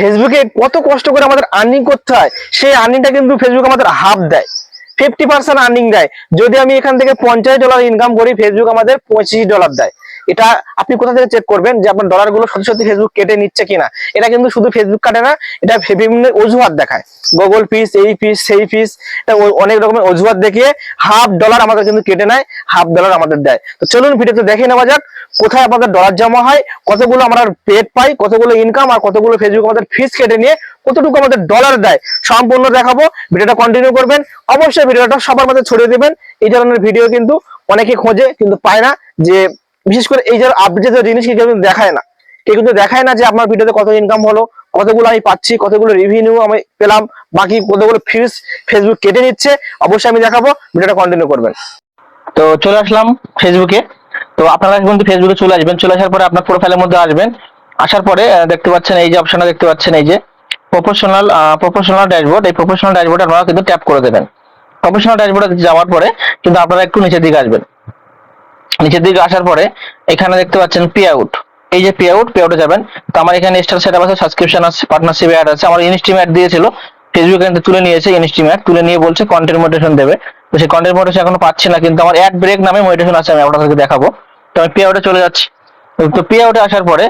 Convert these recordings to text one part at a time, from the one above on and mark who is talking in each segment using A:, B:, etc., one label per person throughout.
A: ফেসবুকে কত কষ্ট করে আমাদের আর্নিং করতে হয়, সেই আর্নিংটা কিন্তু ফেসবুক আমাদের হাফ দেয়। ফিফটি পার্সেন্ট আর্নিং দেয়। যদি আমি এখান থেকে পঞ্চাশ ডলার ইনকাম করি ফেসবুক আমাদের পঁচিশ ডলার দেয়। এটা আপনি কোথা থেকে চেক করবেন যে আপনার ডলারগুলো সত্যি সত্যি ফেসবুক কেটে নিচ্ছে কিনা? এটা কিন্তু শুধু ফেসবুক কাটে না, এটা বিভিন্ন অজুহাত দেখায়। গুগল ফিস এই ফিস সেই ফিস এটা অনেক রকমের অজুহাত দেখিয়ে হাফ ডলার আমাদের কিন্তু কেটে নেয় হাফ ডলার আমাদের দেয়। তো চলুন ভিডিওতে দেখে নেওয়া যাক কোথায় আমাদের ডলার জমা হয়, কতগুলো আমরা পেড পাই, কতগুলো ইনকাম আর কতগুলো ফেসবুক আমাদের ফিস কেটে নিয়ে কতটুকু আমাদের ডলার দেয়, সম্পূর্ণ দেখাবো। ভিডিওটা কন্টিনিউ করবেন। অবশ্যই ভিডিওটা সবার মধ্যে ছড়িয়ে দেবেন। এই ধরনের ভিডিও কিন্তু অনেকে খোঁজে, কিন্তু পায় না যে, বিশেষ করে এই যে আপডেট জিনিস কিন্তু দেখায় না। কেউ কিন্তু দেখায় না যে আপনার ভিডিওতে কত ইনকাম হলো, কতগুলো আমি পাচ্ছি, কতগুলো রিভিনিউ আমি পেলাম, বাকি কতগুলো ফিস ফেসবুক কেটে নিচ্ছে। অবশ্যই আমি দেখাবো। ভিডিওটা কন্টিনিউ করবেন। তো চলে আসলাম ফেসবুকে তো আপনারা কিন্তু ফেসবুকে চলে আসবেন। চলে আসার পরে আপনার প্রোফাইলের মধ্যে আসবেন। আসার পরে দেখতে পাচ্ছেন এই যে অপশনটা দেখতে পাচ্ছেন এই যে প্রফেশনাল প্রফেশনাল ড্যাশবোর্ড এই প্রফেশনাল ড্যাশবোর্ডে আপনারা কিন্তু ট্যাপ করে দেবেন। প্রফেশনাল ড্যাশবোর্ডে যাওয়ার পরে কিন্তু আপনারা একটু নিচের দিকে আসবেন। নিচের দিকে আসার পরে এখানে দেখতে পাচ্ছেন পে আউট এই যে পে আউট পে আউটে যাবেন। তো আমার এখানে স্টার সেটআপ আছে সাবস্ক্রিপশন আছে পার্টনারশিপ অ্যাড আছে। আমার ইনস্টিম অ্যাড দিয়েছিল। ফেসবুক থেকে তুলে নিয়েছে ইনস্টিম অ্যাড তুলে নিয়ে বলছে কন্টেন্ট মোটিভেশন দেবে। তো সেই কন্টেন্ট মোটিভেশন এখনও পাচ্ছি না, কিন্তু আমার অ্যাড ব্রেক নামে মোটিভেশন আছে, আমি আপনাদেরকে দেখাবো। তো আমি পে আউটে চলে যাচ্ছি। তো পে আউটে আসার পরে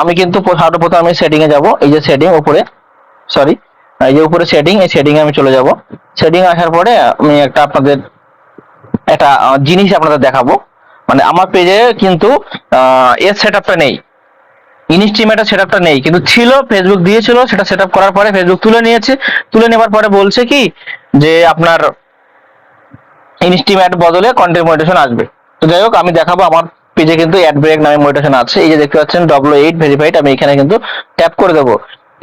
A: আমি কিন্তু সর্বপ্রথম আমি সেটিং এ যাব, এই যে সেটিং উপরে সরি এই যে উপরে সেটিং এই সেটিং এ আমি চলে যাব। সেটিং আসার পরে আমি একটা আপনাদের, একটা জিনিস আপনাদের দেখাবো। মানে আমার পেজে কিন্তু এর সেটআপটা নেই। ইনস্টিমেটার সেটআপটা নেই, কিন্তু ছিল ফেসবুক দিয়েছিল, সেটা সেটআপ করার পরে ফেসবুক তুলে নিয়েছে। তুলে নেবার পরে বলছে কি, যে আপনার ইনস্টিমেট বদলে কন্টেন্ট মনিটেশন আসবে। তো যাই হোক, আমি দেখাবো আমার পেজে কিন্তু অ্যাড ব্রেক নামে মনিটেশন আছে। এই যে দেখতে পাচ্ছেন ডব্লিউ এইট ভেরিফাইড আমি এখানে কিন্তু ট্যাপ করে দেবো।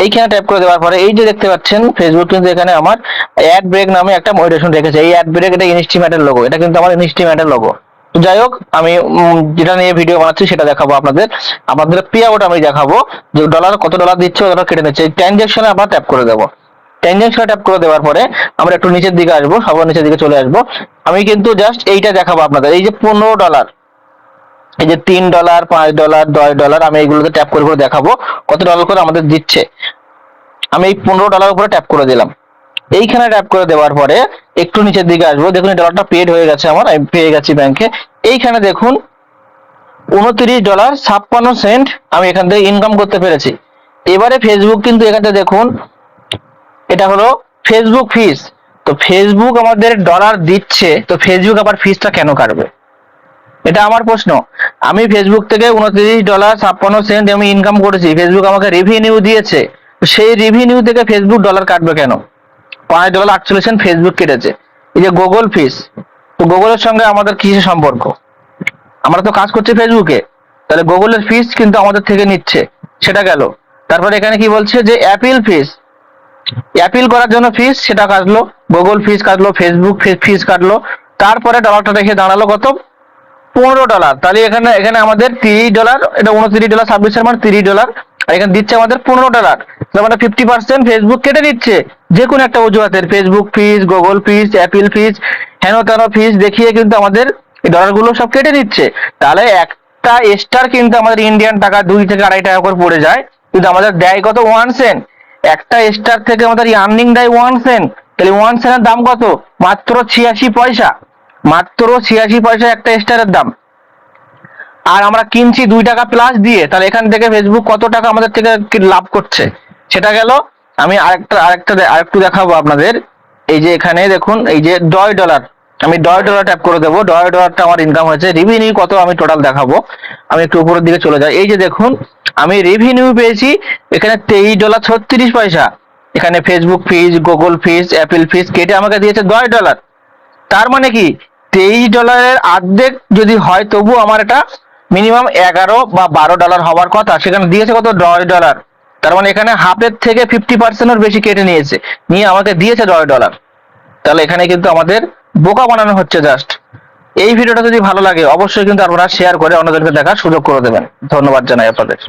A: এইখানে ট্যাপ করে দেওয়ার পরে এই যে দেখতে পাচ্ছেন ফেসবুক কিন্তু এখানে আমার অ্যাড ব্রেক নামে একটা মনিটেশন রেখেছে। এই অ্যাড ব্রেক এটা ইনস্টিমেটের লোগো এটা কিন্তু আমার ইনস্টিমেটের লোগো তো যাই হোক, আমি যেটা নিয়ে ভিডিও বানাচ্ছি সেটা দেখাবো আপনাদের। আমাদের পে আউট আমি দেখাবো, যে ডলার কত ডলার দিচ্ছে, ওটা কেটে নিচ্ছে। এই ট্রানজ্যাকশনে আমরা ট্যাপ করে দেবো। ট্রানজ্যাকশনে ট্যাপ করে দেওয়ার পরে আমরা একটু নিচের দিকে আসব সবার নিচের দিকে চলে আসব। আমি কিন্তু জাস্ট এইটা দেখাবো আপনাদের। এই যে পনেরো ডলার এই যে তিন ডলার পাঁচ ডলার দশ ডলার আমি এইগুলোতে ট্যাপ করে করে দেখাবো। কত ডলার করে আমাদের দিচ্ছে? আমি এই পনেরো ডলার উপরে ট্যাপ করে দিলাম। এইখানে ট্যাপ করে দেওয়ার পরে একটু নিচের দিকে আসব। দেখুন ডলারটা পেড হয়ে গেছে আমার, আমি পেয়ে গেছি ব্যাংকে এইখানে দেখুন, উনত্রিশ ডলার ছাপ্পান্ন সেন্ট আমি এখান থেকে ইনকাম করতে পেরেছি। এবারে ফেসবুক কিন্তু এখানে দেখুন এটা হলো ফেসবুক ফিস তো ফেসবুক আমাদের ডলার দিচ্ছে, তো ফেসবুক আবার ফিসটা কেন কাটবে? এটা আমার প্রশ্ন। আমি ফেসবুক থেকে উনত্রিশ ডলার ছাপ্পান্ন সেন্ট আমি ইনকাম করেছি ফেসবুক আমাকে রেভিনিউ দিয়েছে সেই রেভিনিউ থেকে ফেসবুক ডলার কাটবে কেন? পাঁচ ডলার আটচল্লিশ সেন্ট ফেসবুক কেটেছে। এই যে গুগল ফিস তো গুগলের সঙ্গে আমাদের কিসের সম্পর্ক? আমরা তো কাজ করছি ফেসবুকে তাহলে গুগলের ফিস কিন্তু আমাদের থেকে নিচ্ছে, সেটা গেল। তারপরে এখানে কি বলছে যে অ্যাপিল ফিস অ্যাপিল করার জন্য ফিস সেটা কাটলো গুগল ফিস কাটলো ফেসবুক ফিস কাটলো, তারপরে ডলারটা রেখে দাঁড়াল কত? পনেরো ডলার তাহলে এখানে এখানে আমাদের তিরিশ ডলার এটা উনত্রিশ ডলার ছাব্বিশের মানে তিরিশ ডলার আর এখানে দিচ্ছে আমাদের পনেরো ডলার মানে ফিফটি পার্সেন্ট ফেসবুক কেটে দিচ্ছে। যে কোনো একটা অজুহাতের Facebook fees Google fees Apple fees হেন তেন ফিস দেখিয়ে কিন্তু আমাদের এই ডলারগুলো সব কেটে দিচ্ছে। তাহলে একটা স্টার কিন্তু আমাদের ইন্ডিয়ান টাকা দুই থেকে আড়াই টাকা করে পড়ে যায়। কিন্তু আমাদের দেয় কত? ওয়ান সেন্ট একটা স্টার থেকে আমাদের আর্নিং দেয় ওয়ান সেন্ট তাহলে ওয়ান সেন্টের দাম কত? মাত্র ছিয়াশি পয়সা। মাত্র ছিয়াশি পয়সা একটা স্টারের দাম। আর আমরা কিনছি দুই টাকা প্লাস দিয়ে, তাহলে এখান থেকে ফেসবুক কত টাকা আমাদের থেকে লাভ করছে? সেটা গেল, আমি আরেকটা আরেকটা আরেকটু দেখাবো আপনাদের। এই যে এখানে দেখুন, এই যে দশ ডলার আমি ডয় ডলার ট্যাপ করে দেবো। ডয় ডলারটা আমার ইনকাম হয়েছে। রেভিনিউ কত আমি টোটাল দেখাবো। আমি একটু উপরের দিকে চলে যাই। এই যে দেখুন, আমি রেভিনিউ পেয়েছি এখানে তেইশ ডলার ছত্রিশ পয়সা। এখানে Facebook fees Google fees Apple fees কেটে আমাকে দিয়েছে দশ ডলার তার মানে কি? তেইশ ডলারের অর্ধেক যদি হয়, তবু আমার এটা মিনিমাম এগারো বা বারো ডলার হওয়ার কথা। সেখানে দিয়েছে কত? দশ ডলার তার মানে এখানে হাফের থেকে ফিফটি পার্সেন্টের বেশি কেটে নিয়েছে। নিয়ে আমাকে দিয়েছে দশ ডলার তাহলে এখানে কিন্তু আমাদের বোকা বানানো হচ্ছে জাস্ট এই ভিডিওটা যদি ভালো লাগে, অবশ্যই কিন্তু আপনারা শেয়ার করে অন্যদেরকে দেখার সুযোগ করে দেবেন। ধন্যবাদ জানাই আপনাদের।